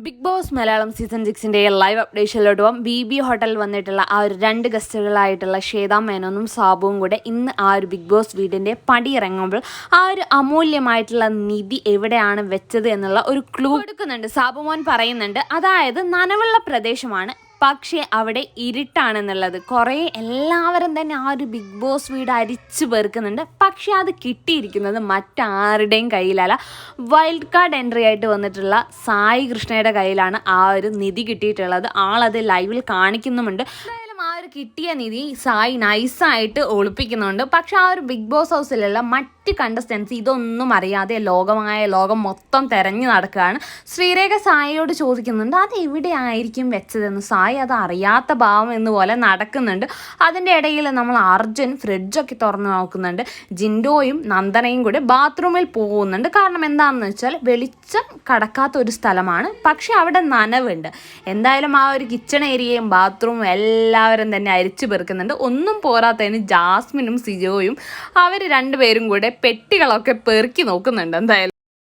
Big boss Malayalam season സിക്സിന്റെ live അപ്ഡേഷനിലോട്ട് പോകാം ബി ബി ഹോട്ടലിൽ വന്നിട്ടുള്ള ആ ഒരു രണ്ട് ഗസ്റ്റുകളായിട്ടുള്ള ശ്വേതാ മേനോനും സാബുവും കൂടെ ഇന്ന് ആ ഒരു ബിഗ് ബോസ് വീടിന്റെ പടി ഇറങ്ങുമ്പോൾ ആ ഒരു അമൂല്യമായിട്ടുള്ള നിധി എവിടെയാണ് വെച്ചത് എന്നുള്ള ഒരു ക്ലൂ എടുക്കുന്നുണ്ട് സാബുമോൻ പറയുന്നുണ്ട്. അതായത് നനവുള്ള പ്രദേശമാണ് പക്ഷേ അവിടെ ഇരുട്ടാണെന്നുള്ളത്. കുറേ എല്ലാവരും തന്നെ ആ ഒരു ബിഗ് ബോസ് വീട് അരിച്ചു പെറുക്കുന്നുണ്ട്. പക്ഷേ അത് കിട്ടിയിരിക്കുന്നത് മറ്റാരുടെയും കയ്യിലല്ല. വൈൽഡ് കാർഡ് എൻട്രി ആയിട്ട് വന്നിട്ടുള്ള സായി കൃഷ്ണയുടെ കയ്യിലാണ് ആ ഒരു നിധി കിട്ടിയിട്ടുള്ളത്. ആളത് ലൈവിൽ കാണിക്കുന്നുമുണ്ട്. ആ ഒരു കിട്ടിയ നിധി സായി നൈസായിട്ട് ഒളിപ്പിക്കുന്നുണ്ട്. പക്ഷെ ആ ഒരു ബിഗ് ബോസ് ഹൗസിലുള്ള മറ്റ് കണ്ടസ്റ്റൻസ് ഇതൊന്നും അറിയാതെ ലോകമായ ലോകം മൊത്തം തെരഞ്ഞു നടക്കുകയാണ്. ശ്രീരേഖ സായിയോട് ചോദിക്കുന്നുണ്ട് അത് എവിടെയായിരിക്കും വെച്ചതെന്ന്? സായി അത് അറിയാത്ത ഭാവം എന്ന് പോലെ നടക്കുന്നുണ്ട്. അതിന്റെ ഇടയിൽ നമ്മൾ അർജുൻ ഫ്രിഡ്ജൊക്കെ തുറന്നു നോക്കുന്നുണ്ട്. ജിൻഡോയും നന്ദനയും കൂടി ബാത്റൂമിൽ പോകുന്നുണ്ട്. കാരണം എന്താണെന്ന് വെച്ചാൽ വെളിച്ചം കടക്കാത്ത ഒരു സ്ഥലമാണ്. പക്ഷേ അവിടെ നനവുണ്ട്. എന്തായാലും ആ ഒരു കിച്ചൺ ഏരിയയും ബാത്റൂമും എല്ലാവരും തന്നെ അരിച്ചു പെറുക്കുന്നുണ്ട്. ഒന്നും പോരാത്തതിന് ജാസ്മിനും സിജോയും അവർ രണ്ടുപേരും കൂടെ പെട്ടികളൊക്കെ പെറുക്കി നോക്കുന്നുണ്ട് എന്തായാലും.